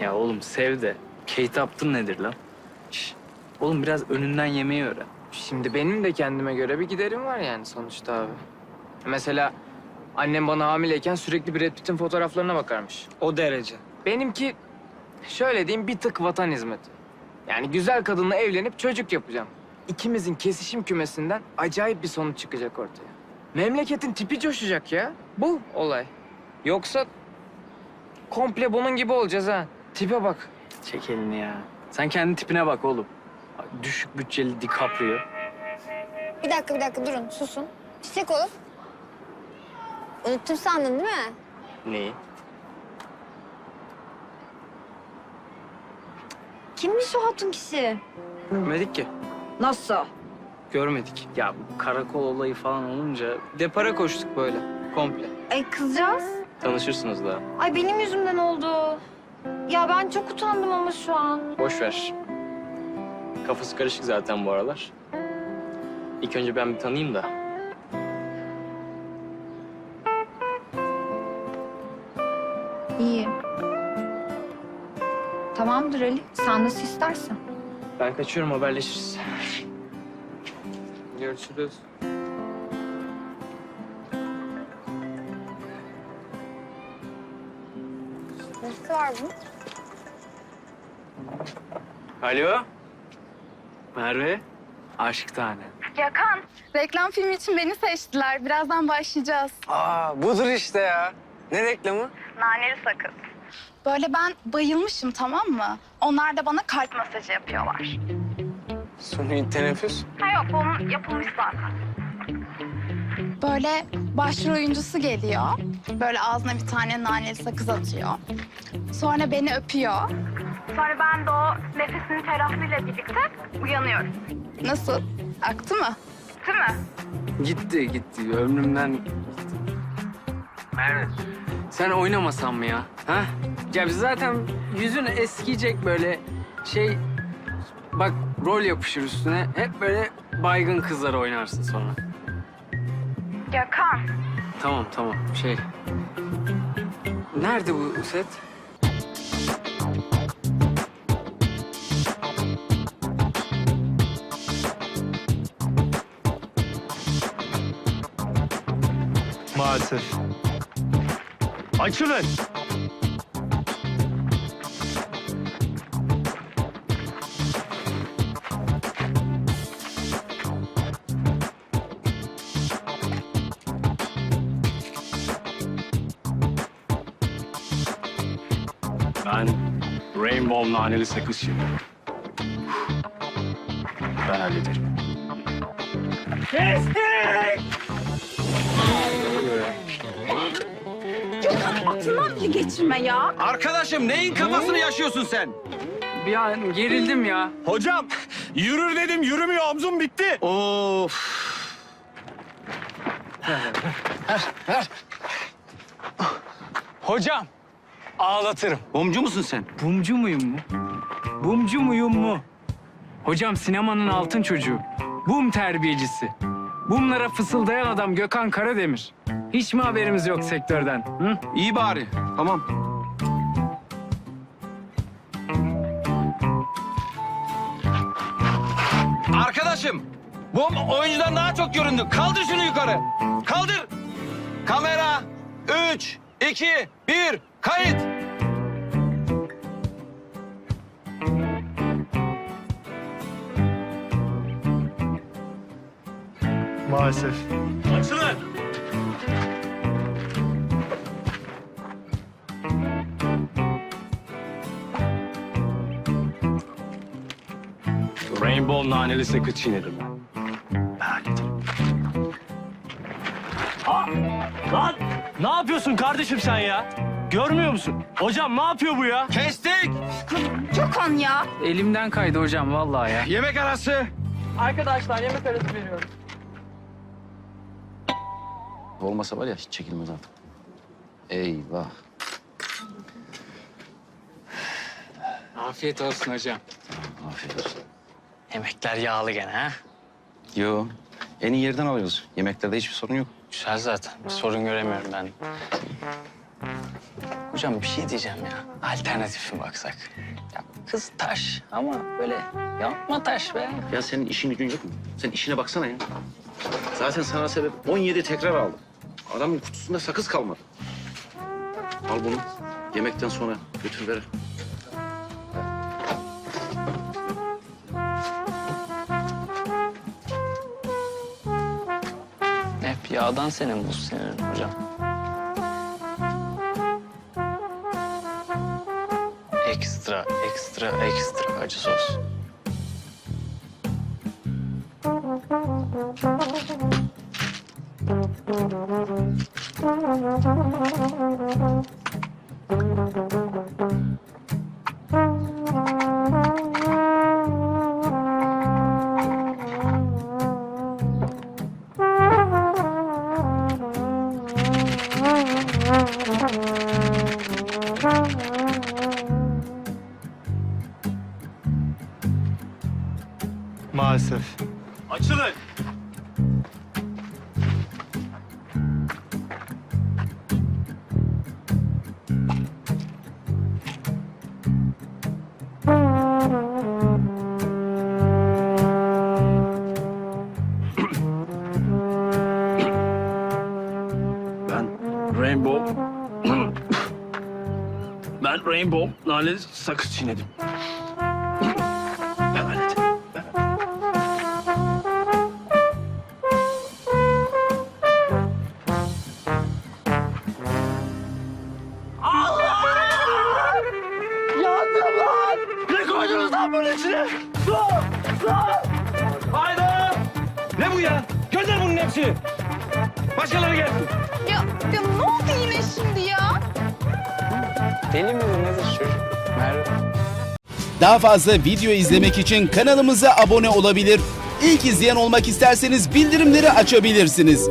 Ya oğlum sev de. Kate Upton nedir lan? Şş, Oğlum biraz önünden yemeği öğren. Şimdi benim de kendime göre bir giderim var yani sonuçta abi. Mesela annem bana hamileyken sürekli Brad Pitt'in fotoğraflarına bakarmış. O derece. Benimki şöyle diyeyim bir tık vatan hizmeti. Yani güzel kadınla evlenip çocuk yapacağım. İkimizin kesişim kümesinden acayip bir sonuç çıkacak ortaya. Memleketin tipi coşacak ya. Bu olay. Yoksa komple bunun gibi olacağız ha. Tipe bak. Çek elini ya. Sen kendi tipine bak oğlum. Düşük bütçeli DiCaprio. Bir dakika bir dakika durun susun. Çiçek olup. Unuttum sandın değil mi? Neyi? Kimmiş o hatun kişi? Görmedik ki. Nasıl? Görmedik. Ya bu karakol olayı falan olunca Depara koştuk böyle. Komple. Ay kızcağız. tanışırsınız daha. Ay benim yüzümden oldu. Ya ben çok utandım ama şu an. Boş ver. Kafası karışık zaten bu aralar. İlk önce ben bir tanıyayım da. İyi. Tamamdır Ali. Sen nasıl istersen. Ben kaçıyorum haberleşiriz. Görüşürüz. Nesi var bunun? Alo. Merve. Aşk tane. Yakan, reklam filmi için beni seçtiler. Birazdan başlayacağız. Aa budur işte ya. Ne reklamı? Naneli sakız. Böyle ben bayılmışım tamam mı? Onlar da bana kalp masajı yapıyorlar. Suni teneffüs. Ha yok, onun yapılmış zaten. Böyle başrol oyuncusu geliyor. Böyle ağzına bir tane naneli sakız atıyor. Sonra beni öpüyor. Sonra ben de o nefesinin ferahlığıyla birlikte uyanıyorum. Nasıl? Aktı mı? Değil mi? Gitti gitti. Ömrümden gitti. Merve. Sen oynamasan mı ya? Ha? Ya zaten yüzün eskiyecek böyle şey... Bak rol yapışır üstüne. Hep böyle baygın kızlar oynarsın sonra. Yakan. Tamam tamam şey... Nerede bu set? Maalesef. Açılın. Ben Rainbow naneli sakız şimdi. Ben hallederim. Aklından geçirme ya. Arkadaşım neyin kafasını yaşıyorsun sen? Bir an gerildim ya. Hocam yürür dedim yürümüyor omzum bitti. Of. Hocam ağlatırım. Bomcu musun sen? Bumcu muyum mu? Bumcu muyum mu? Hocam sinemanın altın çocuğu. Bum terbiyecisi. Bumlara fısıldayan adam Gökhan Karademir. Hiç mi haberimiz yok sektörden? Hı? İyi bari. Tamam. Arkadaşım, bu oyuncudan daha çok göründü. Kaldır şunu yukarı. Kaldır. Kamera. Üç, iki, bir, kayıt. Maalesef. Açılın. Rainbow naneli sakız çiğnedim ben. Hallederim. Lan ne yapıyorsun kardeşim sen ya? Görmüyor musun? Hocam ne yapıyor bu ya? Kestik. Gökhan ya. Elimden kaydı hocam vallahi ya. Yemek arası. Arkadaşlar yemek arası veriyorum. Olmasa var ya hiç çekilmez artık. Eyvah. Afiyet olsun hocam. Afiyet olsun. Yemekler yağlı gene ha. Yo, en iyi yerden alıyoruz. Yemeklerde hiçbir sorun yok. Güzel zaten. Bir sorun göremiyorum ben. Hocam bir şey diyeceğim ya. Alternatif mi baksak? Ya kız taş ama böyle yapma taş be. Ya senin işin gücün yok mu? Sen işine baksana ya. Zaten sana sebep 17 tekrar aldım. Adamın kutusunda sakız kalmadı. Al bunu. Yemekten sonra götür ver. Hep yağdan senin bu senin hocam. Ekstra, ekstra, ekstra acı sos. Maalesef. Açılın. Ben Rainbow... ben Rainbow naneli sakız çiğnedim. Koydunuz lan bunun içine? Su! Su! Haydi! Ne bu ya? Gönder bunun hepsini. Başkaları gelsin. Ya, ya ne oldu yine şimdi ya? Deli mi bu nedir çocuk? Merve. Daha fazla video izlemek için kanalımıza abone olabilir. İlk izleyen olmak isterseniz bildirimleri açabilirsiniz.